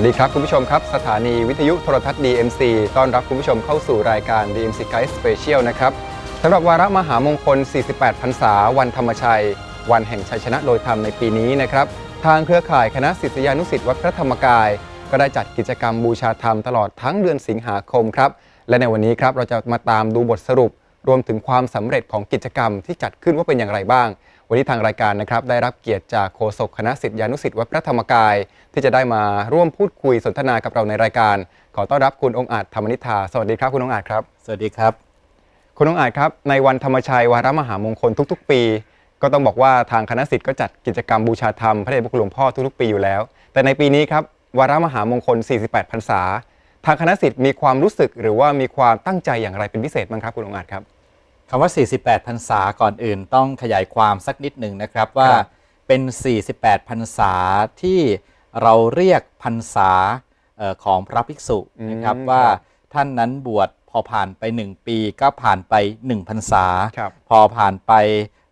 สวัสดีครับ คุณผู้ชมครับ สถานีวิทยุโทรทัศน์ DMC ต้อนรับคุณผู้ชมเข้าสู่รายการ DMC Guide Special นะครับสำหรับวาระมหามงคล 48 พรรษา วันธรรมชัย วันแห่งชัยชนะโดยธรรมในปีนี้นะครับ ทางเครือข่ายคณะศิษยานุศิษย์วัดพระธรรมกาย ก็ได้จัดกิจกรรมบูชาธรรมตลอดทั้งเดือนสิงหาคมครับ และในวันนี้ครับเราจะมาตามดูบทสรุป รวมถึงความสำเร็จของกิจกรรมที่จัดขึ้นว่าเป็นอย่างไรบ้าง วันนี้ทางรายการนะครับได้รับเกียรติจากโฆษกคณะศิษยานุศิษย์วัดพระธรรมกาย ที่จะได้มาร่วมพูดคุยสนทนากับเราในรายการ ขอต้อนรับคุณองค์อาจธรรมนิธาสวัสดีครับคุณองค์อาจครับ สวัสดีครับ คุณองค์อาจครับในวันธรรมชัยวาระมหามงคลทุก ๆ ปี ก็ต้องบอกว่าทางคณะศิษย์ก็จัดกิจกรรมบูชาธรรมพระเดชพระคุณหลวงพ่อทุกๆปีอยู่แล้ว แต่ในปีนี้ครับวาระมหามงคล 48 พรรษา ทางคณะศิษย์มีความรู้สึกหรือว่ามีความตั้งใจอย่างไรเป็นพิเศษบ้างครับคุณองค์อาจครับ คำว่า 48พรรษาก่อนอื่นต้องขยายความสักนิดหนึ่งนะครับว่าครับเป็น 48พรรษาที่เราเรียกพรรษาเอ่อของพระภิกษุนะครับอืมว่าครับท่านนั้นบวชพอผ่านไป 1 ปีก็ผ่านไป1พรรษาครับพอผ่านไป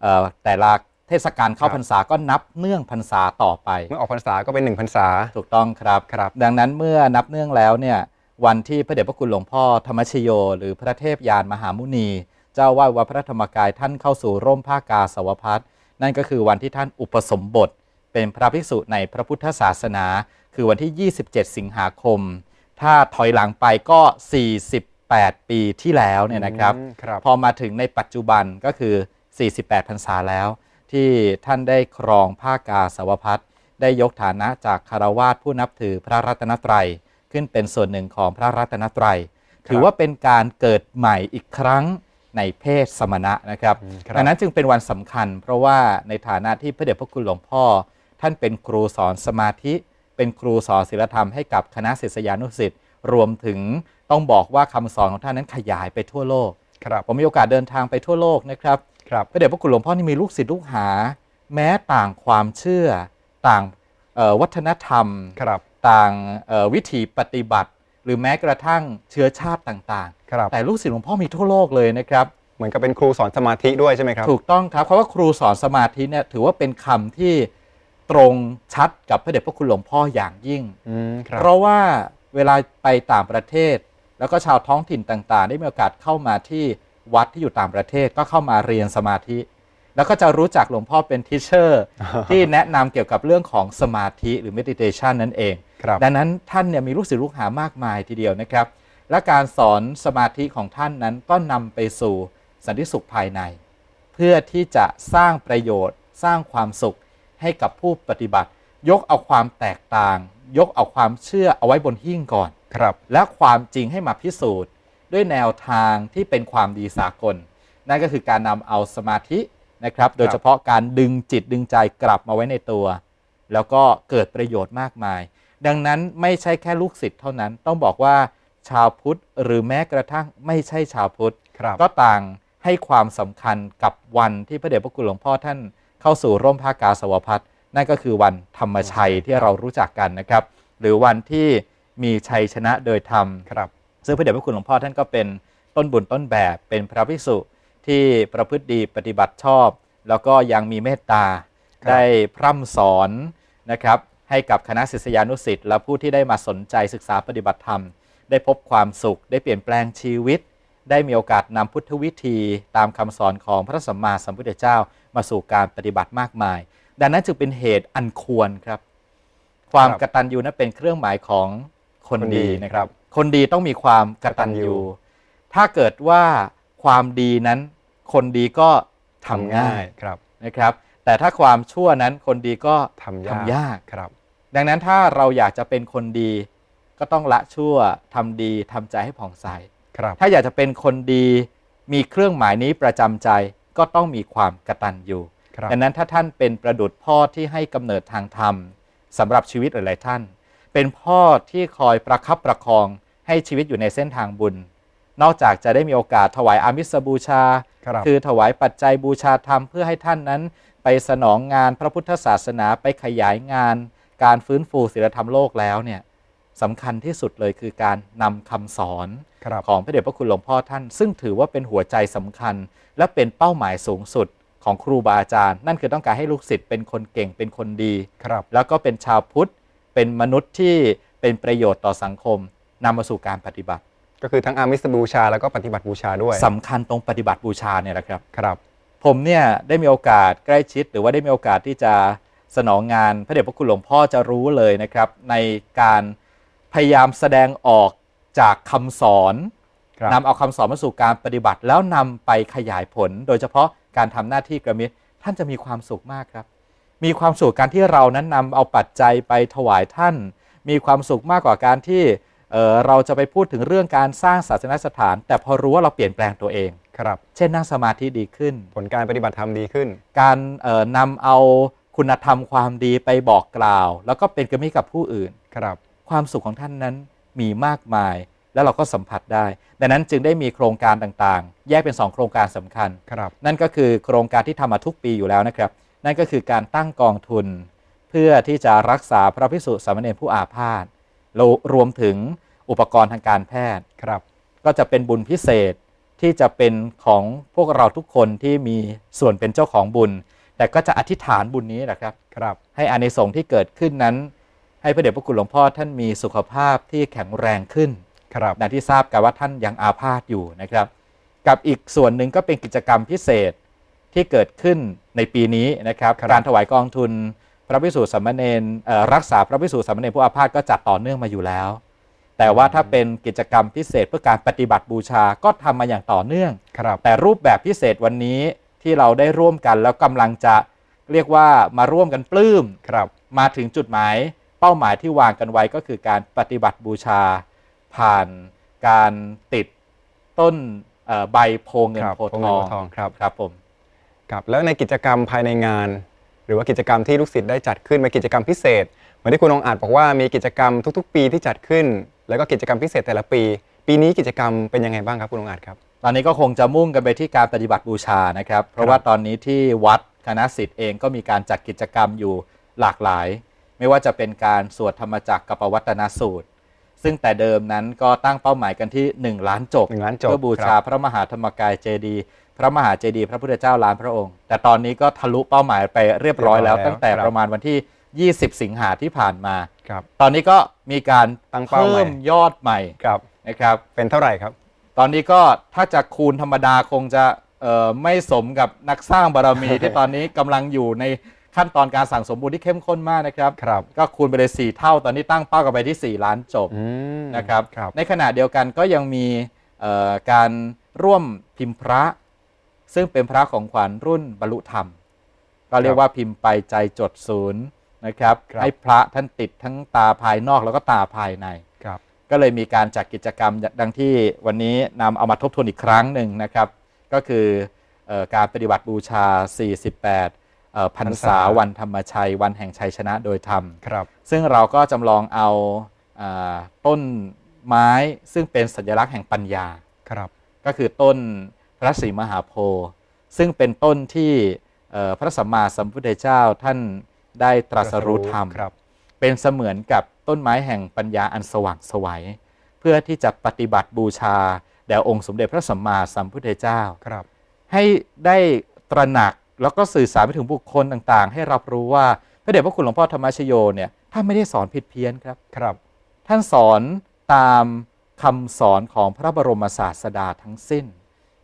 เอ่อแต่ละเทศกาลเข้าครับพรรษาก็นับเนื่องพรรษาต่อไป เมื่อออกพรรษาก็เป็นหนึ่งพรรษาถูกต้องครับครับดังนั้นเมื่อนับเนื่องแล้วเนี่ยวันที่พระเดชพระคุณหลวงพ่อธรรมชโย หรือพระเทพยานมหามุนีเจ้าวาดวัดพระธรรมกายท่านเข้าสู่ร่มผ้ากาสาวพัฒนั่นก็คือวันที่ท่านอุปสมบท เป็นพระภิกษุในพระพุทธศาสนา คือวันที่ 27 สิงหาคม ถ้าถอยหลังไปก็ 48 ปีที่แล้วเนี่ยนะครับอืมครับพอมาถึงในปัจจุบันก็คือ 48 พรรษาแล้ว ที่ท่านได้ครองผ้ากาสาวพัฒได้ยกฐานะจากคารวาสผู้นับถือพระรัตนตรัย ขึ้นเป็นส่วนหนึ่งของพระรัตนตรัย ถือว่าเป็นการเกิดใหม่อีกครั้ง ในเพศสมณะนะครับอืมครับดังนั้นจึงเป็นวันสำคัญ เพราะว่าในฐานะที่พระเดชพระคุณหลวงพ่อ ท่านเป็นครูสอนสมาธิ เป็นครูสอนศีลธรรมให้กับคณะศิษยานุศิษย์รวมถึงต้องบอกว่าคำสอนของท่านนั้นขยายไปทั่วโลกครับผมมีโอกาสเดินทางไปทั่วโลกนะครับครับพระเดชพระคุณหลวงพ่อนี่มีลูกศิษย์ลูกหา แม้ต่างความเชื่อต่างเอ่อวัฒนธรรมครับต่างเอ่อวิถีปฏิบัติ หรือแม้กระทั่งเชื้อชาติต่าง ครับๆแต่ลูกศิษย์หลวงพ่อมีทั่วโลกเลยนะครับ เหมือนกับเป็นครูสอนสมาธิด้วยใช่ไหมครับ ถูกต้องครับเพราะว่าครูสอนสมาธิเนี่ยถือว่าเป็นคำที่ตรงชัดกับพระเดชพระคุณหลวงพ่ออย่างยิ่งอืมครับเพราะว่าเวลาไปต่างประเทศ แล้วก็ชาวท้องถิ่นต่างๆ ได้มีโอกาสเข้ามาที่วัดที่อยู่ต่างประเทศก็เข้ามาเรียนสมาธิ แล้วก็จะรู้จักหลวงพ่อเป็นทิเชอร์ที่แนะนำเกี่ยวกับเรื่องของสมาธิหรือ meditation นั่นเองครับดังนั้นท่านเนี่ยมีลูกศิษย์ลูกหามากมายทีเดียวนะครับ และการสอนสมาธิของท่านนั้นก็นำไปสู่สันติสุขภายใน เพื่อที่จะสร้างประโยชน์ สร้างความสุขให้กับผู้ปฏิบัติ ยกเอาความแตกต่าง ยกเอาความเชื่อเอาไว้บนหิ้งก่อนครับ และความจริงให้มาพิสูจน์ ด้วยแนวทางที่เป็นความดีสากล นั่นก็คือการนำเอาสมาธินะครับ โดยเฉพาะการดึงจิตดึงใจกลับมาไว้ในตัว แล้วก็เกิดประโยชน์มากมาย ดังนั้นไม่ใช่แค่ลูกศิษย์เท่านั้นต้องบอกว่า ชาวพุทธ หรือแม้กระทั่งไม่ใช่ชาวพุทธครับก็ต่างให้ความสำคัญกับวันที่พระเดชพระคุณหลวงพ่อท่านเข้าสู่ร่มผ้ากาสาวพัฒนั่นก็คือวันธรรมชัยที่เรารู้จักกันนะครับ หรือวันที่มีชัยชนะโดยธรรมครับซึ่งพระเดชพระคุณหลวงพ่อท่านก็เป็นต้นบุญต้นแบบเป็นพระภิกษุที่ประพฤติดีปฏิบัติชอบ แล้วก็ยังมีเมตตาครับได้พร่ำสอนนะครับให้กับคณะศิษยานุศิษย์และผู้ที่ได้มาสนใจศึกษาปฏิบัติธรรม ได้พบความสุข ได้เปลี่ยนแปลงชีวิต ได้มีโอกาสนำพุทธวิธีตามคำสอนของพระสัมมาสัมพุทธเจ้ามาสู่การปฏิบัติมากมาย ดังนั้นจึงเป็นเหตุอันควรครับ ความครับกตัญญูนั้นเป็นเครื่องหมายของคนคนดีดีนะครับครับ คนดีต้องมีความกตัญกตัญญูญูถ้าเกิดว่าความดีนั้นคนดีก็ทำง่ายครับนะครับ แต่ถ้าความชั่วนั้นคนดีก็ทำยากทำยากครับ ดังนั้นถ้าเราอยากจะเป็นคนดี ก็ต้องละชั่วทำดีทำใจให้ผ่องใสครับ ถ้าอยากจะเป็นคนดีมีเครื่องหมายนี้ประจำใจก็ต้องมีความกตัญญูครับดังนั้นถ้าท่านเป็นประดุจพ่อที่ให้กำเนิดทางธรรมสำหรับชีวิตหลาย ๆ ท่าน เป็นพ่อที่คอยประคับประคองให้ชีวิตอยู่ในเส้นทางบุญ นอกจากจะได้มีโอกาสถวายอามิสบูชาครับคือถวายปัจจัยบูชาธรรมเพื่อให้ท่านนั้น ไปสนองงานพระพุทธศาสนาไปขยายงาน การฟื้นฟูศีลธรรมโลกแล้วเนี่ย สำคัญที่สุดเลยคือการนำคำสอนครับของพระเดชพระคุณหลวงพ่อท่าน ซึ่งถือว่าเป็นหัวใจสำคัญ และเป็นเป้าหมายสูงสุดของครูบาอาจารย์ นั่นคือต้องการให้ลูกศิษย์เป็นคนเก่งเป็นคนดีครับแล้วก็เป็นชาวพุทธ เป็นมนุษย์ที่เป็นประโยชน์ต่อสังคมนำมาสู่การปฏิบัติ ก็คือทั้งอามิสบูชาแล้วก็ปฏิบัติบูชาด้วยสำคัญตรงปฏิบัติบูชาเนี่ยแหละครับครับ ผมเนี่ยได้มีโอกาสใกล้ชิด หรือว่าได้มีโอกาสที่จะสนองงานพระเดชพระคุณหลวงพ่อจะรู้เลยนะครับในการ พยายามแสดงออกจากคำสอนครับนำเอาคำสอนมาสู่การปฏิบัติแล้วนำไปขยายผล โดยเฉพาะการทำหน้าที่กระมิตรท่านจะมีความสุขมากครับ มีความสุขการที่เรานั้นนำเอาปัจจัยไปถวายท่าน มีความสุขมากกว่าการที่เอ่อเราจะไปพูดถึงเรื่องการสร้างศาสนสถาน แต่พอรู้ว่าเราเปลี่ยนแปลงตัวเองครับ เช่นนั่งสมาธิดีขึ้น ผลการปฏิบัติธรรมดีขึ้น การเอ่อนำเอาคุณธรรมความดีไปบอกกล่าว แล้วก็เป็นกระมิตรกับผู้อื่นครับ ความสุขของท่านนั้นมีมากมาย แล้วเราก็สัมผัสได้ ดังนั้นจึงได้มีโครงการต่างๆ แยกเป็น 2 โครงการสำคัญครับนั่นก็คือโครงการที่ทำมาทุกปีอยู่แล้วนะครับ นั่นก็คือการตั้งกองทุน เพื่อที่จะรักษาพระพิสุสามเณรผู้อาพาธรวรวมถึงอุปกรณ์ทางการแพทย์ครับก็จะเป็นบุญพิเศษที่จะเป็นของพวกเราทุกคนที่มีส่วนเป็นเจ้าของบุญ แต่ก็จะอธิษฐานบุญนี้แหละครับครับ ให้อานิสงส์ที่เกิดขึ้นนั้น ให้พระเดชพระคุณหลวงพ่อท่านมีสุขภาพที่แข็งแรงขึ้นครับดังที่ทราบกันว่าท่านยังอาพาธอยู่นะครับ กับอีกส่วนหนึ่งก็เป็นกิจกรรมพิเศษที่เกิดขึ้นในปีนี้นะครับครับการถวายกองทุนพระพิสุสามเณรเอ่อรักษาพระพิสุสามเณรผู้อาพาธก็จัดต่อเนื่องมาอยู่แล้ว แต่ว่าถ้าเป็นกิจกรรมพิเศษเพื่อการปฏิบัติบูชาก็ทำมาอย่างต่อเนื่องครับแต่รูปแบบพิเศษวันนี้ที่เราได้ร่วมกันแล้วกำลังจะเรียกว่ามาร่วมกันปลื้มครับมาถึงจุดหมาย เป้าหมายที่วางกันไว้ก็คือการปฏิบัติบูชาผ่านการติดต้นเอ่อใบโพเงินครับโพโพทเงินอโพงทองครับครับผมครับแล้วในกิจกรรมภายในงาน หรือว่ากิจกรรมที่ลูกศิษย์ได้จัดขึ้นเป็นกิจกรรมพิเศษเหมือนที่คุณองอาจบอกว่ามีกิจกรรมทุก ๆ ปีที่จัดขึ้น แล้วก็กิจกรรมพิเศษแต่ละปี ปีนี้กิจกรรมเป็นยังไงบ้างครับคุณองอาจครับตอนนี้ก็คงจะมุ่งกันไปที่การปฏิบัติบูชานะครับ เพราะว่าตอนนี้ที่วัดคณะสิทธิ์เองก็มีการจัดกิจกรรมอยู่หลากหลาย ไม่ว่าจะเป็นการสวดธรรมจักรกับปวัตนสูตร ซึ่งแต่เดิมนั้นก็ตั้งเป้าหมายกันที่ 1 ล้านจบหนึ่งล้านจบเพื่อบูคชารับพระมหาธรรมกายเจดีย์พระมหาเจดีย์พระพุทธเจ้าล้านพระองค์ แต่ตอนนี้ก็ทะลุเป้าหมายไปเรียบร้อยแล้ว ตั้งแต่ประมาณวันที่ 20 สิงหาที่ผ่านมาครับตอนนี้ก็มีการตั้งเป้าใหม่เพิ่มยอดใหม่ครับนะครับ เป็นเท่าไหร่ครับ ตอนนี้ก็ถ้าจะคูณธรรมดาคงจะเอ่อไม่สมกับนักสร้างบารมีที่ตอนนี้กำลังอยู่ใน ขั้นตอนการสั่งสมบูรณ์ที่เข้มข้นมากนะครับ ครับ ก็คูณไปเลย4เท่า ตอนนี้ตั้งเป้ากันไปที่ 4 ล้านจบอืมนะครับ ครับ ในขณะเดียวกันก็ยังมีเอ่อการร่วมพิมพ์พระ ซึ่งเป็นพระของขวัญรุ่นบรรลุธรรม ก็เรียกว่าพิมพ์ไปใจจดศูนย์นะครับ ครับ ให้พระท่านติดทั้งตาภายนอกแล้วก็ตาภายใน ครับ ก็เลยมีการจัดกิจกรรมดังที่วันนี้นำเอามาทบทวนอีกครั้งหนึ่งนะครับ ก็คือเออการปฏิบัติบูชา 48เอ่อ พรรษาวันธรรมชัย วันแห่งชัยชนะโดยธรรมครับ ซึ่งเราก็จำลองเอาอาต้นไม้ซึ่งเป็นสัญลักษณ์แห่งปัญญาครับ ก็คือต้นพระศรีมหาโพธิ์ซึ่งเป็นต้นที่เอ่อพระสัมมาสัมพุทธเจ้าท่านได้ตรัสรู้ธรรมครับเป็นเสมือนกับต้นไม้แห่งปัญญาอันสว่างไสวัย เพื่อที่จะปฏิบัติบูชาแด่องค์สมเด็จพระสัมมาสัมพุทธเจ้าครับให้ได้ตระหนัก แล้วก็สื่อสารไปถึงบุคคลต่างๆ ให้รับรู้ว่าพระเดชพระคุณหลวงพ่อธรรมชโยเนี่ยท่านไม่ได้สอนผิดเพี้ยนครับครับ ท่านสอนตามคำสอนของพระบรมศาสดาทั้งสิ้น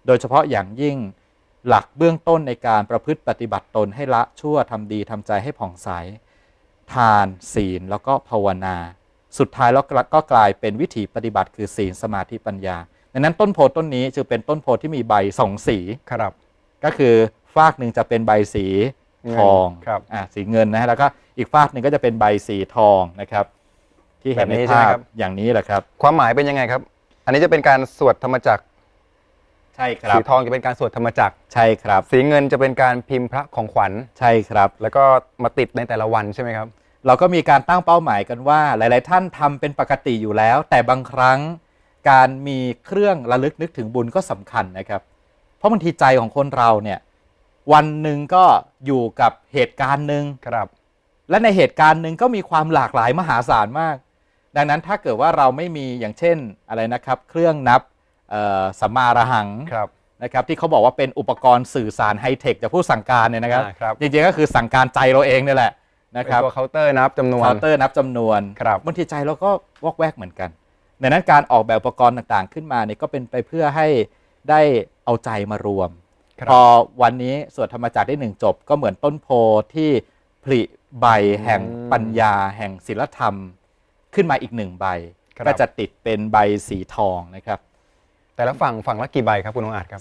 โดยเฉพาะอย่างยิ่งหลักเบื้องต้นในการประพฤติปฏิบัติตนให้ละชั่วทำดีทำใจให้ผ่องใส ทานศีลแล้วก็ภาวนา สุดท้ายแล้วก็กลายเป็นวิถีปฏิบัติคือศีลสมาธิปัญญาดังนั้นต้นโพธิ์ต้นนี้จึงเป็นต้นโพธิ์ที่มีใบสองสีครับ ก็คือ ฟากหนึ่งจะเป็นใบสีทองครับอ่าสีเงินนะฮะแล้วก็อีกฟากหนึ่งก็จะเป็นใบสีทองนะครับ ที่เห็นในแบบนี้ใช่ไหภามพครับอย่างนี้แหละครับ ความหมายเป็นยังไงครับ อันนี้จะเป็นการสวดธรรมจักรใช่ครัสีบทองจะเป็นการสวดธรรมจักรใช่ครับ สีเงินจะเป็นการพิมพ์พระของขวัญใช่ครับ แล้วก็มาติดในแต่ละวันใช่ไหมครับ เราก็มีการตั้งเป้าหมายกันว่า หลาย ๆ ท่านทำเป็นปกติอยู่แล้ว แต่บางครั้งการมีเครื่องระลึกนึกถึงบุญก็สำคัญนะครับ เพราะบางทีใจของคนเราเนี่ย วันหนึ่งก็อยู่กับเหตุการณ์หนึ่งครับ และในเหตุการณ์หนึ่งก็มีความหลากหลายมหาศาลมาก ดังนั้นถ้าเกิดว่าเราไม่มีอย่างเช่นอะไรนะครับ เครื่องนับเอ่อสัมมาระหังครับนะครับที่เขาบอกว่าเป็นอุปกรณ์สื่อสารไฮเทคจากผู้สั่งการเนี่ยนะครับอ่าครับจริงๆก็คือสั่งการใจเราเองเนี่ยแหละนะเป็คนรับตัวเคาน์เตอร์นับจำนวนเคาน์เตอร์นับจำนวนครับบางทีใจเราก็วอกแวกเหมือนกันดังนั้นการออกแบบอุปกรณ์ต่างๆ ขึ้นมาเนี่ยก็เป็นไปเพื่อให้ได้เอาใจมารวมครับ พอวันนี้สวดธรรมจักรได้หนึ่งจบ ก็เหมือนต้นโพที่ผลิใบแห่งปัญญา แห่งศิลธรรม ขึ้นมาอีกหนึ่งใบครับก็จะติดเป็นใบสีทองนะครับ แต่ละฝั่งฝั่งละกี่ใบครับคุณองอาจครับ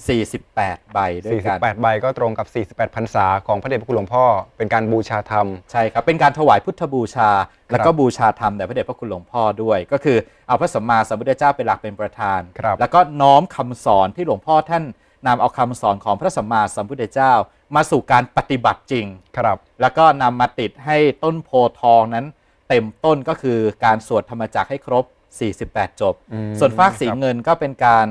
48 ใบด้วยกัน48 ใบก็ตรงกับ 48พรรษาของพระเดชพระคุณหลวงพ่อ เป็นการบูชาธรรม ใช่ครับ เป็นการถวายพุทธบูชา แล้วก็บูชาธรรมแด่พระเดชพระคุณหลวงพ่อด้วย ก็คือเอาพระสัมมาสัมพุทธเจ้าเป็นหลักเป็นประธานครับแล้วก็น้อมคำสอนที่หลวงพ่อท่าน นำเอาคำสอนของพระสัมมาสัมพุทธเจ้า มาสู่การปฏิบัติจริง ครับ แล้วก็นำมาติดให้ต้นโพธิ์ทองนั้น เต็มต้นก็คือการสวดธรรมจักรให้ครบ 48 จบ อืมส่วนฟากสีครับเงินก็เป็นการ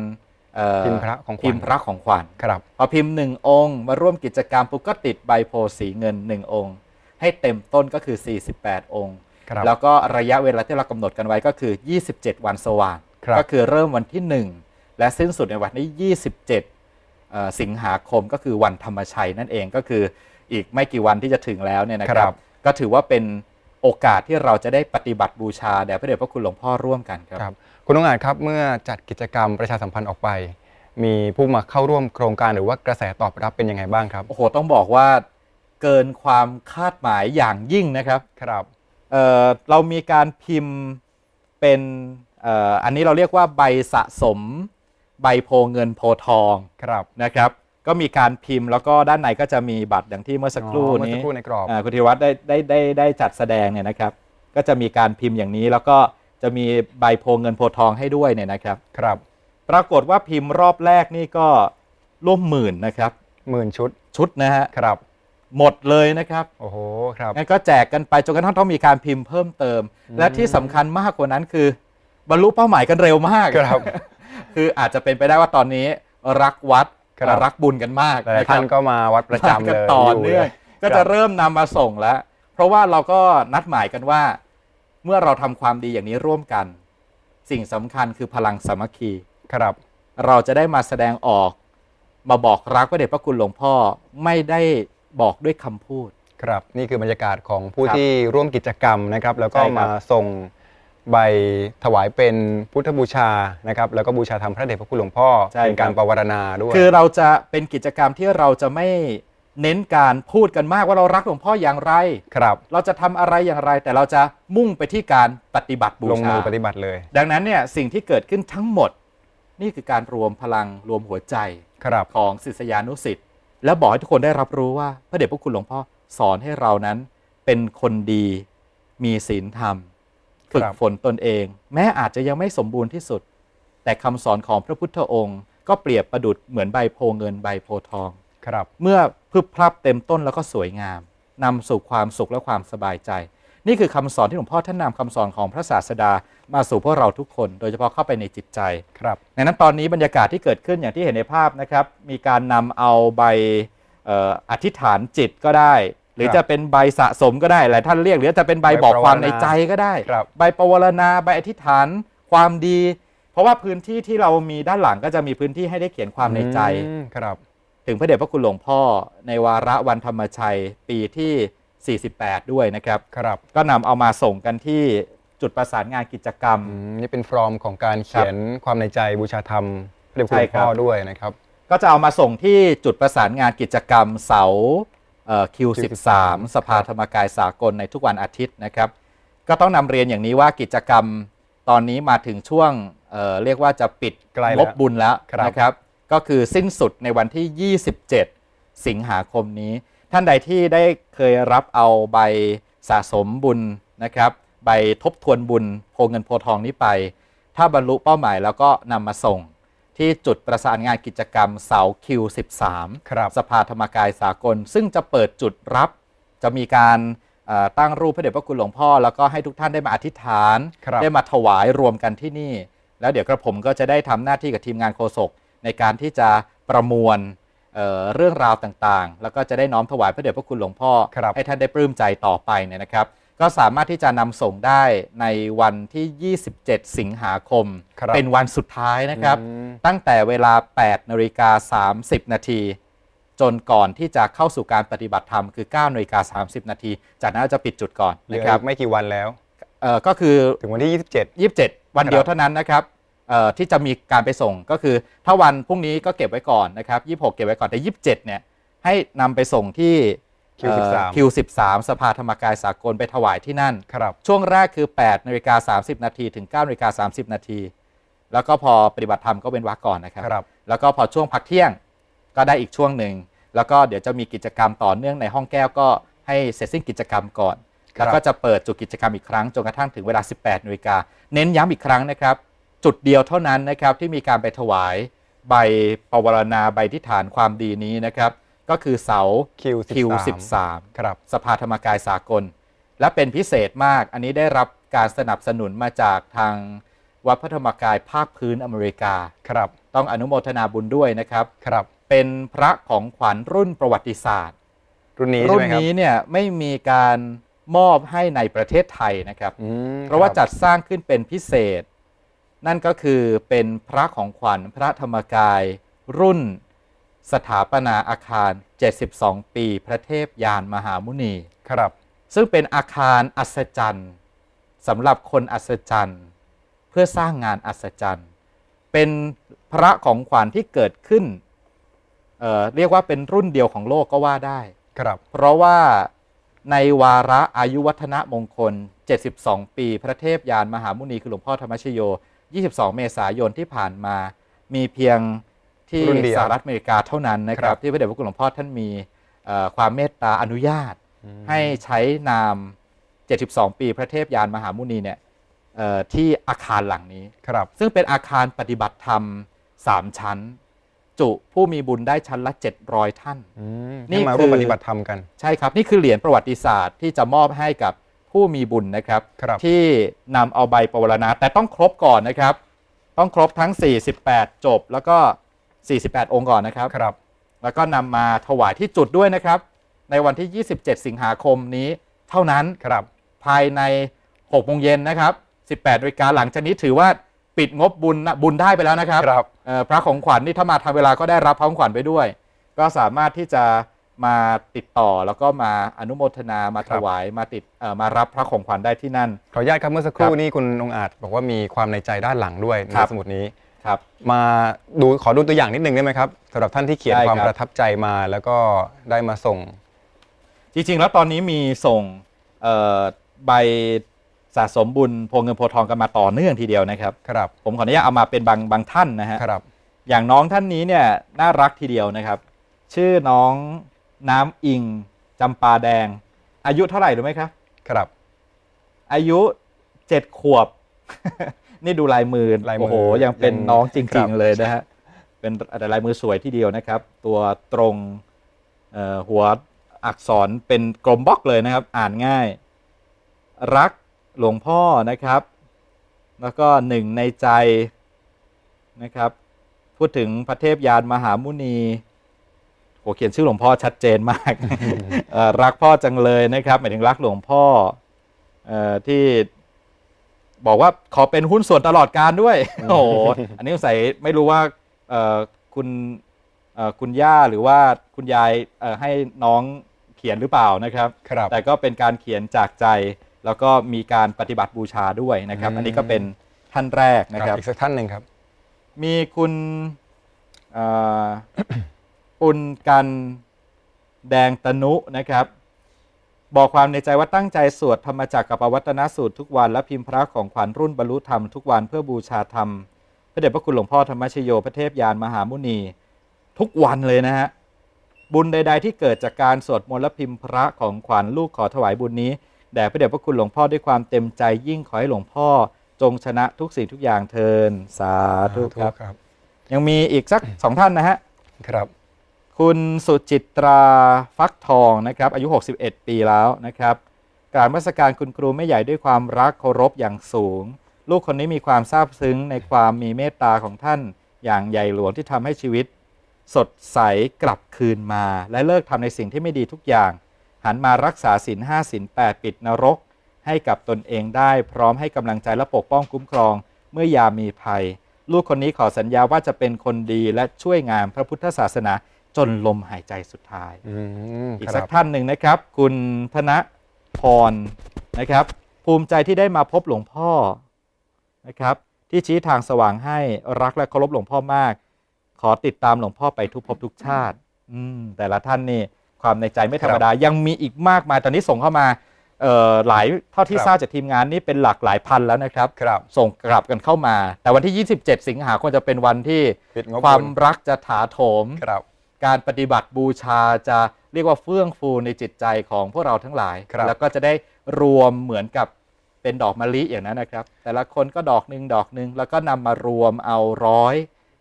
เอ่อพิมพ์พระของขวัญ พิมพ์พระของขวัญ ครับ พอพิมพ์หนึ่งองค์มาร่วมกิจกรรมปุ๊บก็ติดใบโพธิ์สีเงินหนึ่งองค์ ให้เต็มต้นก็คือ 48 องค์ ครับ แล้วก็ระยะเวลาที่เรากำหนดกันไว้ก็คือ 27 วันสว่างครับ ก็คือเริ่มวันที่ 1 และสิ้นสุดในวันที่27เอ่อ สิงหาคมก็คือวันธรรมชัยนั่นเองก็คืออีกไม่กี่วันที่จะถึงแล้วเนี่ยนะคครัรับบก็ถือว่าเป็นโอกาสที่เราจะได้ปฏิบัติบูชาแด่พระเดชพระคุณหลวงพ่อร่วมกันครับครับ คุณองอาจครับเมื่อจัดกิจกรรมประชาสัมพันธ์ออกไป มีผู้มาเข้าร่วมโครงการหรือว่ากระแสตอบรับเป็นยังไงบ้างครับ โอ้โหต้องบอกว่าเกินความคาดหมายอย่างยิ่งนะครับครับเอ่อเรามีการพิมพ์เป็นเอ่ออันนี้เราเรียกว่าใบสะสม ใบโพเงินโพทองครับนะครับ ก็มีการพิมพ์แล้วก็ด้านในก็จะมีบัตรอย่างที่เมื่อสักครู่อ๋อเมื่อนี้สักครู่ในกรอบอ่าคุณธีรวัตรได้ได้ได้ได้จัดแสดงเนี่ยนะครับ ก็จะมีการพิมพ์อย่างนี้แล้วก็จะมีใบโพเงินโพทองให้ด้วยเนี่ยนะครับครับ ปรากฏว่าพิมพ์รอบแรกนี่ก็ร่วมหมื่นนะครับหมื่นชุดชุดนะฮะครับ หมดเลยนะครับโอ้โหครับงั้นก็แจกกันไปจนกระทั่งต้องมีการพิมพ์เพิ่มเติมอืมและที่สำคัญมากกว่านั้นคือบรรลุเป้าหมายกันเร็วมากครับ คืออาจจะเป็นไปได้ว่าตอนนี้รักวัดครับรักบุญกันมากหลายๆท่านก็มาวัดประจำกัเลนยต่ออยู่เนื่องลยก็ครัจะบเริ่มนำมาส่งแล้ว เพราะว่าเราก็นัดหมายกันว่า เมื่อเราทำความดีอย่างนี้ร่วมกัน สิ่งสำคัญคือพลังสามัคคีครับ เราจะได้มาแสดงออก มาบอกรักพระเดชพระคุณหลวงพ่อไม่ได้บอกด้วยคำพูดครับ นี่คือบรรยากาศของผู้ครับที่ร่วมกิจกรรมนะครับ แล้วก็ใช่ครับมาส่ง ใบถวายเป็นพุทธบูชานะครับแล้วก็บูชาธรรมพระเดชพระคุณหลวงพ่อเป็นการปวารณาด้วยคือเราจะเป็นกิจกรรมที่เราจะไม่เน้นการพูดกันมากว่าเรารักหลวงพ่ออย่างไร ครับเราจะทำอะไรอย่างไร แต่เราจะมุ่งไปที่การปฏิบัติบูลงชามือปฏิบัติเลยดังนั้นเนี่ยสิ่งที่เกิดขึ้นทั้งหมด นี่คือการรวมพลังรวมหัวใจครับของศิษยานุสิษ์และบอกให้ทุกคนได้รับรู้ว่าพระเดชพระคุณหลวงพ่อสอนให้เรานั้นเป็นคนดีมีศีลธรรม ฝึกครับฝนตนเอง แม้อาจจะยังไม่สมบูรณ์ที่สุด แต่คำสอนของพระพุทธองค์ ก็เปรียบประดุดเหมือนใบโพเงินใบโพทองครับ เมื่อพึบพลับเต็มต้นแล้วก็สวยงามนำสู่ความสุขและความสบายใจ นี่คือคำสอนที่หลวงพ่อท่านนำคำสอนของพระศาสดามาสู่พวกเราทุกคน โดยเฉพาะเข้าไปในจิตใจครับดังนั้นตอนนี้บรรยากาศที่เกิดขึ้นอย่างที่เห็นในภาพนะครับ มีการนำเอาใบเอ่ออธิษฐานจิตก็ได้ หรือครับจะเป็นใบสะสมก็ได้หลายท่านเรียก หรือจะเป็นใบใบบอกความปรารถนาในใจก็ได้ครับใบปวารณาใบอธิษฐาน ความดี เพราะว่าพื้นที่ที่เรามีด้านหลังก็จะมีพื้นที่ให้ได้เขียนความในใจอืมครับ ถึงพระเดชพระคุณหลวงพ่อในวาระวันธรรมชัยปีที่ 48 ด้วยนะครับครับ ก็นำเอามาส่งกันที่จุดประสานงานกิจกรรมอืมนี่เป็นฟอร์มของการเขียนความในใจบูชาธรรมพระเดชพระคุณหลวงใช่ครับพ่อด้วยนะครับ ก็จะเอามาส่งที่จุดประสานงานกิจกรรมเสา คิว13 สภาธรรมกายสากลในทุกวันอาทิตย์นะครับ ก็ต้องนำเรียนอย่างนี้ว่ากิจกรรมตอนนี้มาถึงช่วงเอ่อเรียกว่าจะปิดใกล้แล้วงบบุญแล้วครับนะครับ ก็คือสิ้นสุดในวันที่ 27 สิงหาคมนี้ ท่านใดที่ได้เคยรับเอาใบสะสมบุญนะครับ ใบทบทวนบุญโพเงินโพทองนี้ไป ถ้าบรรลุเป้าหมายแล้วก็นำมาส่ง ที่จุดประสานงานกิจกรรมเสาคิว 13 ครับ สภาธรรมกายสากล ซึ่งจะเปิดจุดรับ จะมีการเอ่อตั้งรูปพระเดชพระคุณหลวงพ่อ แล้วก็ให้ทุกท่านได้มาอธิษฐาน ครับ ได้มาถวายรวมกันที่นี่ แล้วเดี๋ยวกระผมก็จะได้ทำหน้าที่กับทีมงานโฆษกในการที่จะประมวลเอ่อเรื่องราวต่างๆ แล้วก็จะได้น้อมถวายพระเดชพระคุณหลวงพ่อ ครับ ให้ท่านได้ปลื้มใจต่อไปเนี่ยนะครับ ก็สามารถที่จะนำส่งได้ในวันที่ 27 สิงหาคม ครับเป็นวันสุดท้ายนะครับ อืม ตั้งแต่เวลา 8นาฬิกา30 นาทีจจนก่อนที่จะเข้าสู่การปฏิบัติธรรมคือ9นาฬิกา30 นาที จากนั้นจะปิดจุดก่อนเหลืนะอครับอีกไม่กี่วันแล้ว เอ่อก็คือ ถึงวันที่ 27 27 วันเดียวเท่านั้นนะครับเอ่อที่จะมีการไปส่งก็คือถ้าวันพรุ่งนี้ก็เก็บไว้ก่อนนะครับ 26 เก็บไว้ก่อนแต่ 27 เนี่ยให้นำไปส่งที่ Q13 คิว13 สภาธรรมกายสากลไปถวายที่นั่น ครับช่วงแรกคือ8นาฬิกา30 นาทีถึง9นาฬิกา30 นาที แล้วก็พอปฏิบัติธรรมก็เป็นวักก่อนนะครับ ครับ แล้วก็พอช่วงพักเที่ยงก็ได้อีกช่วงหนึ่ง แล้วก็เดี๋ยวจะมีกิจกรรมต่อเนื่องในห้องแก้วก็ให้เสร็จสิ้นกิจกรรมก่อน ครับ แล้วก็จะเปิดจุดกิจกรรมอีกครั้งจนกระทั่งถึงเวลา 18นาฬิกาเน้นย้ำอีกครั้งนะครับ จุดเดียวเท่านั้นนะครับที่มีการไปถวายใบปวารณาใบที่ฐานความดีนี้นะครับ ก็คือเสาคิวคิว13 13 ครับสภาธรรมกายสากล และเป็นพิเศษมาก อันนี้ได้รับการสนับสนุนมาจากทางวัดพระธรรมกายภาคพื้นอเมริกาครับ ต้องอนุโมทนาบุญด้วยนะครับครับ เป็นพระของขวัญรุ่นประวัติศาสตร์ รุ่นนี้ใช่รุ่ไหนมครับนี้เนี่ยไม่มีการมอบให้ในประเทศไทยนะครับ อืมเพราะว่าคบจัดสร้างขึ้นเป็นพิเศษ นั่นก็คือเป็นพระของขวัญพระธรรมกายรุ่น สถาปนาอาคาร 72 ปี พระเทพยานมหามุนี ครับ ซึ่งเป็นอาคารอัศจรรย์สำหรับคนอัศจรรย์ เพื่อสร้างงานอัศจรรย์ เป็นพระของขวัญที่เกิดขึ้นเอ่อเรียกว่าเป็นรุ่นเดียวของโลกก็ว่าได้ ครับ เพราะว่าในวาระอายุวัฒนมงคล 72 ปี พระเทพยานมหามุนีคือหลวงพ่อธรรมชโย 22 เมษายนที่ผ่านมา มีเพียง ที่รุ่นเดียวสหรัฐอเมริกาเท่านั้นนะคครัรับบที่พระเดชพระคุณหลวงพ่อท่านมีเอ่อความเมตตาอนุญาต ให้ใช้นาม 72 ปีพระเทพยานมหามุนีเนี่ยเอ่อที่อาคารหลังนี้ครับ ซึ่งเป็นอาคารปฏิบัติธรรม3ชั้น จุผู้มีบุญได้ชั้นละ 700 ท่านอืมนี่ให้มาคืร่วมอปฏิบัติธรรมกัน ใช่ครับ นี่คือเหรียญประวัติศาสตร์ที่จะมอบให้กับผู้มีบุญนะครับครับที่นำเอาใบปวารณาแต่ต้องครบก่อนนะครับ ต้องครบทั้ง 48 จบแล้วก็ 48 องค์ก่อนนะครับ ครับ แล้วก็นำมาถวายที่จุดด้วยนะครับ ในวันที่ 27 สิงหาคมนี้เท่านั้น ครับ ภายใน6โมงเย็นนะครับ 18นาฬิกาหลังจากนี้ถือว่าปิดงบบุญนะบุญได้ไปแล้วนะครับครับ เอ่อพระของขวัญนี่ถ้ามาทำเวลาก็ได้รับพระของขวัญไปด้วย ก็สามารถที่จะมาติดต่อแล้วก็มาอนุโมทนามาคถรับวายมาติดเอ่อมารับพระของขวัญได้ที่นั่น ขออนุญาตครับเมื่อสักคครัรู่บนี้คุณองค์อาจบอกว่ามีความในใจด้านหลังด้วยในครับ สมุดนี้ ครับ มาดูขอดูตัวอย่างนิดนึงได้ไหมครับสำหรับท่านที่เขียนได้ความครับประทับใจมาแล้วก็ได้มาส่ง จริงๆ แล้วตอนนี้มีส่งเอ่อใบสะสมบุญโพเงินโพทองกันมาต่อเนื่องทีเดียวนะครับ ครับผมขออนุญาตเอามาเป็นบางบางท่านนะฮะ ครับอย่างน้องท่านนี้เนี่ยน่ารักทีเดียวนะครับ ชื่อน้องน้ำอิงจำปาแดง อายุเท่าไหร่รู้ไหมครับ ครับอายุเจ็ดขวบ นี่ดูลายมือลายมือโอ้โหยังเป็นยังน้องจครัริง บ ๆ เลยนะฮะเป็นแต่ลายมือสวยทีเดียวนะครับ ตัวตรงเอ่อหัวอักษรเป็นกลมบล็อกเลยนะครับ อ่านง่าย รักหลวงพ่อนะครับ แล้วก็หนึ่งในใจนะครับ พูดถึงพระเทพยานมหามุนีโหเขียนชื่อหลวงพ่อชัดเจนมาก เอ่อรักพ่อจังเลยนะครับหมายถึงรักหลวงพ่อเออที่ บอกว่าขอเป็นหุ้นส่วนตลอดการด้วย โอ้โห อันนี้สงสัยไม่รู้ว่าเอ่อคุณเอ่อคุณย่าหรือว่าคุณยายเอ่อให้น้องเขียนหรือเปล่านะครับครับแต่ก็เป็นการเขียนจากใจ แล้วก็มีการปฏิบัติบูชาด้วยนะครับอืมอันนี้ก็เป็นท่านแรกนะครับ อีกสักท่านหนึ่งครับ มีคุณเอ่อปุณกันแดงตนุนะครับ บอกความในใจว่าตั้งใจสวดธรรมจักรกับปวัตนสูตรทุกวันและพิมพ์พระของขวัญรุ่นบรรลุธรรมทุกวันเพื่อบูชาธรรม พระเดชพระคุณหลวงพ่อธรรมชโยพระเทพยานมหามุนี ทุกวันเลยนะฮะบุญใด ๆ ที่เกิดจากการสวดมนต์และพิมพ์พระของขวัญลูกขอถวายบุญนี้แด่พระเดชพระคุณหลวงพ่อด้วยความเต็มใจยิ่งขอให้หลวงพ่อ จงชนะทุกสิ่งทุกอย่างเทินสาธุครับครับยังมีอีกสักสองท่านนะฮะครับ คุณสุจิตราฟักทองนะครับ อายุ 61 ปีแล้วนะครับกรารมาสการคุณครูไม่ใหญ่ด้วยความรักเคารพอย่างสูง ลูกคนนี้มีความซาบซึ้งในความมีเมตตาของท่านอย่างใหญ่หลวงที่ทำให้ชีวิต สดใสกลับคืนมา และเลิกทำในสิ่งที่ไม่ดีทุกอย่าง หันมารักษาศีลห้าศีลแปดปิดนรก ให้กับตนเองได้ พร้อมให้กำลังใจและปกป้องคุ้มครอง เมื่อยามมีภัย ลูกคนนี้ขอสัญญาว่าจะเป็นคนดีและช่วยงานพระพุทธศาสนา จนลมหายใจสุดท้ายอืมอีกคสัรักบท่านหนึ่งนะครับ คุณธนพรนะครับ ภูมิใจที่ได้มาพบหลวงพ่อนะครับ ที่ชี้ทางสว่างให้รักและเคารพหลวงพ่อมาก ขอติดตามหลวงพ่อไปทุกภพทุกชาติ อืมแต่ละท่านนี่ความในใจไม่ธรรมดา ยังมีอีกมากมายตอนนี้ส่งเข้ามาเอ่อหลายเท่าที่ครับทราบจากทีมงานนี่เป็นหลักหลายพันแล้วนะครับครับส่งกลับกันเข้ามา แต่วันที่ 27 สิงหาคมจะเป็นวันที่ปิดงบความบุญรักจะถาโถมครับ การปฏิบัติบูชาจะเรียกว่าเฟื่องฟูในจิตใจของพวกเราทั้งหลาย ครับ แล้วก็จะได้รวมเหมือนกับเป็นดอกมะลิอย่างนั้นนะครับ แต่ละคนก็ดอกหนึ่งดอกหนึ่งแล้วก็นำมารวมเอาร้อย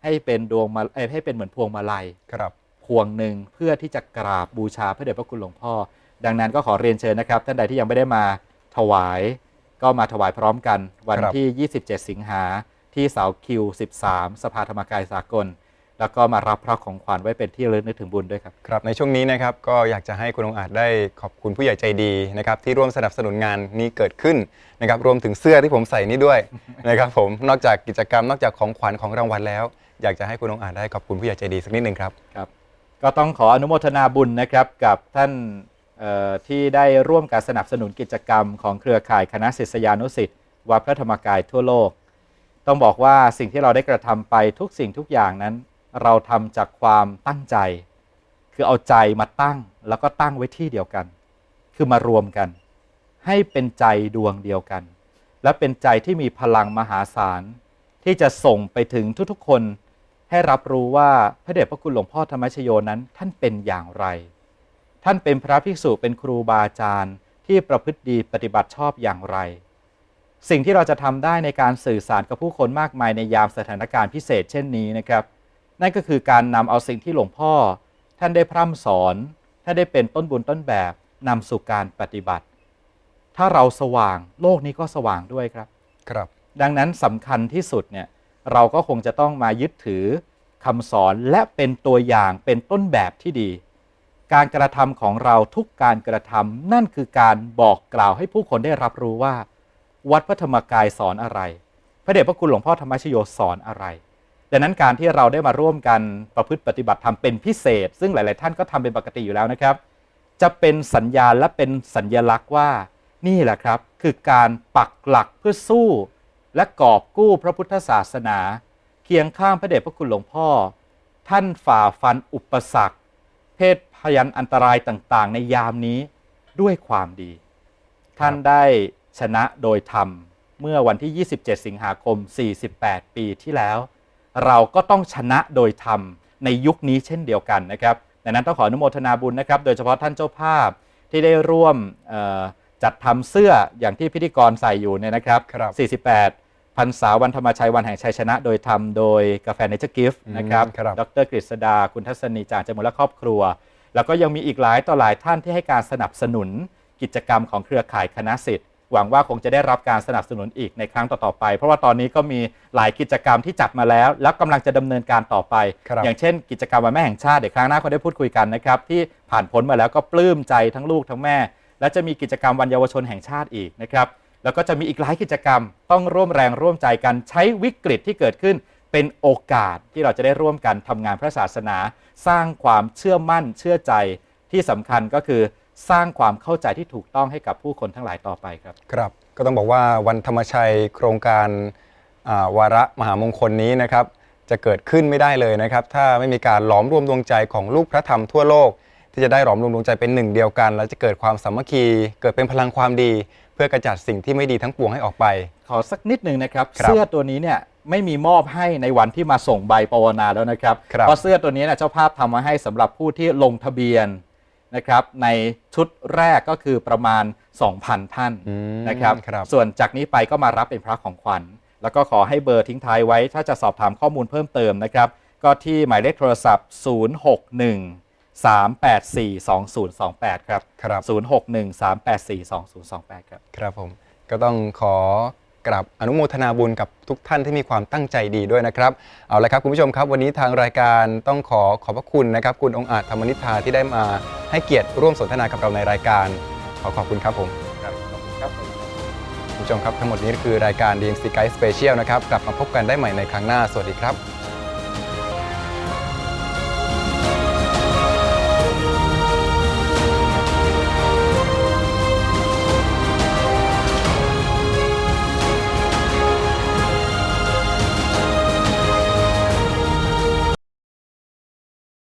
ให้เป็นดวงมาเอ้ยให้เป็นเหมือนพวงมาลัย ครับ พวงหนึ่งเพื่อที่จะกราบบูชาพระเดชพระคุณหลวงพ่อ ดังนั้นก็ขอเรียนเชิญนะครับ ท่านใดที่ยังไม่ได้มาถวาย ก็มาถวายพร้อมกัน วันครับ ที่ 27 สิงหาที่เสาคิว 13 สภาธรรมกายสากล แล้วก็มารับพระของขวัญไว้เป็นที่ระลึกนึกถึงบุญด้วยครับ ครับในช่วงนี้นะครับก็อยากจะให้คุณองค์อาจได้ขอบคุณผู้ใหญ่ใจดีนะครับที่ร่วมสนับสนุนงานนี้เกิดขึ้นนะครับรวมถึงเสื้อที่ผมใส่นี่ด้วย นะครับผมนอกจากกิจกรรมนอกจากของขวัญของรางวัลแล้ว อยากจะให้คุณองค์อาจได้ขอบคุณผู้ใหญ่ใจดีสักนิดหนึ่งครับครับ ก็ต้องขออนุโมทนาบุญนะครับกับท่านเอ่อที่ได้ร่วมการสนับสนุนกิจกรรมของเครือข่ายคณะศิษยานุสิษย์วัดพระธรรมกายทั่วโลก ต้องบอกว่าสิ่งที่เราได้กระทำไปทุกสิ่งทุกอย่างนั้น เราทำจากความตั้งใจ คือเอาใจมาตั้งแล้วก็ตั้งไว้ที่เดียวกัน คือมารวมกัน ให้เป็นใจดวงเดียวกัน และเป็นใจที่มีพลังมหาศาล ที่จะส่งไปถึงทุกๆ คนให้รับรู้ว่าพระเดชพระคุณหลวงพ่อธรรมชโยนั้น ท่านเป็นอย่างไร ท่านเป็นพระภิกษุเป็นครูบาอาจารย์ที่ประพฤติดีปฏิบัติชอบอย่างไร สิ่งที่เราจะทำได้ในการสื่อสารกับผู้คนมากมายในยามสถานการณ์พิเศษเช่นนี้นะครับ นั่นก็คือการนำเอาสิ่งที่หลวงพ่อ ท่านได้พร่ำสอนท่านได้เป็นต้นบุญต้นแบบนำสู่การปฏิบัติ ถ้าเราสว่างโลกนี้ก็สว่างด้วยครับครับ ดังนั้นสำคัญที่สุดเนี่ยเราก็คงจะต้องมายึดถือคำสอนและเป็นตัวอย่างเป็นต้นแบบที่ดี การกระทำของเราทุกการกระทำนั่นคือการบอกกล่าวให้ผู้คนได้รับรู้ว่า วัดพระธรรมกายสอนอะไร พระเดชพระคุณหลวงพ่อธรรมชโยสอนอะไร ดังนั้นการที่เราได้มาร่วมกันประพฤติปฏิบัติธรรมเป็นพิเศษ ซึ่งหลาย ๆ ท่านก็ทำเป็นปกติอยู่แล้วนะครับ จะเป็นสัญญาณและเป็นสัญญลักษณ์ว่านี่แหละครับ คือการปักหลักเพื่อสู้ และกอบกู้พระพุทธศาสนา เคียงข้างพระเดชพระคุณหลวงพ่อ ท่านฝ่าฟันอุปสรรค เพศพยันอันตรายต่าง ๆ ในยามนี้ด้วยความดี ท่านได้ชนะโดยธรรม เมื่อวันที่ 27 สิงหาคม 48 ปีที่แล้ว เราก็ต้องชนะโดยธรรมในยุคนี้เช่นเดียวกันนะครับดังนั้นต้องขออนุโมทนาบุญนะครับ โดยเฉพาะท่านเจ้าภาพที่ได้ร่วมเอ่อจัดทำเสื้ออย่างที่พิธีกรใส่อยู่เนี่ยนะครับครับ48พันษาวันธรรมชัยวันแห่งชัยชนะ โดยทำโดยกาแฟเนเจอร์กิฟต์อืมนะครับครับ ดรกฤษดา คุณทัศนีจางจมูลและครอบครัว แล้วก็ยังมีอีกหลายต่อหลายท่านที่ให้การสนับสนุนกิจกรรมของเครือข่ายคณะสิทธิ์ หวังว่าคงจะได้รับการสนับสนุนอีกในครั้งต่อๆไป เพราะว่าตอนนี้ก็มีหลายกิจกรรมที่จัดมาแล้ว แล้วกำลังจะดำเนินการต่อไปครับอย่างเช่น กิจกรรมวันแม่แห่งชาติเดี๋ยวครั้งหน้าคงได้พูดคุยกันนะครับที่ผ่านพ้นมาแล้วก็ปลื้มใจทั้งลูกทั้งแม่ และจะมีกิจกรรมวันเยาวชนแห่งชาติอีกนะครับแล้วก็จะมีอีกหลายกิจกรรมต้องร่วมแรงร่วมใจกันใช้วิกฤตที่เกิดขึ้นเป็นโอกาสที่เราจะได้ร่วมกันทำงานพระศาสนา สร้างความเชื่อมั่นเชื่อใจที่สำคัญก็คือ สร้างความเข้าใจที่ถูกต้องให้กับผู้คนทั้งหลายต่อไปครับ ครับ ก็ต้องบอกว่าวันธรรมชัยโครงการอ่าวาระมหามงคลนี้นะครับ จะเกิดขึ้นไม่ได้เลยนะครับ ถ้าไม่มีการหลอมรวมดวงใจของลูกพระธรรมทั่วโลก ที่จะได้หลอมรวมดวงใจเป็นหนึ่งเดียวกัน แล้วจะเกิดความสามัคคี เกิดเป็นพลังความดี เพื่อกระจัดสิ่งที่ไม่ดีทั้งปวงให้ออกไป ขอสักนิดหนึ่งนะครับครับเสื้อตัวนี้เนี่ยไม่มีมอบให้ในวันที่มาส่งใบปวนาแล้วนะครับครับเพราะเสื้อตัวนี้เนี่ยเจ้าภาพทำมาให้สำหรับผู้ที่ลงทะเบียน นะครับในชุดแรกก็คือประมาณ 2,000 ท่านอืมนะครับครับส่วนจากนี้ไปก็มารับเป็นพระของขวัญ แล้วก็ขอให้เบอร์ทิ้งท้ายไว้ ถ้าจะสอบถามข้อมูลเพิ่มเติมนะครับ ก็ที่หมายเลขโทรศัพท์ 061 384 2028 ครับครับ 061 384 2028 ครับ ครับผม ก็ต้องขอ กราบอนุโมทนาบุญกับทุกท่านที่มีความตั้งใจดีด้วยนะครับเอาละครับคุณผู้ชมครับ วันนี้ทางรายการต้องขอขอบพระคุณนะครับ คุณองค์อาจธรรมนิธาที่ได้มาให้เกียรติร่วมสนทนากับเราในรายการ ขอขอบคุณครับผมครับขอบคุณครับคุณผู้ชมครับทั้งหมดนี้คือรายการ DMC Guide Special นะครับกลับมาพบกันได้ใหม่ในครั้งหน้าสวัสดีครับ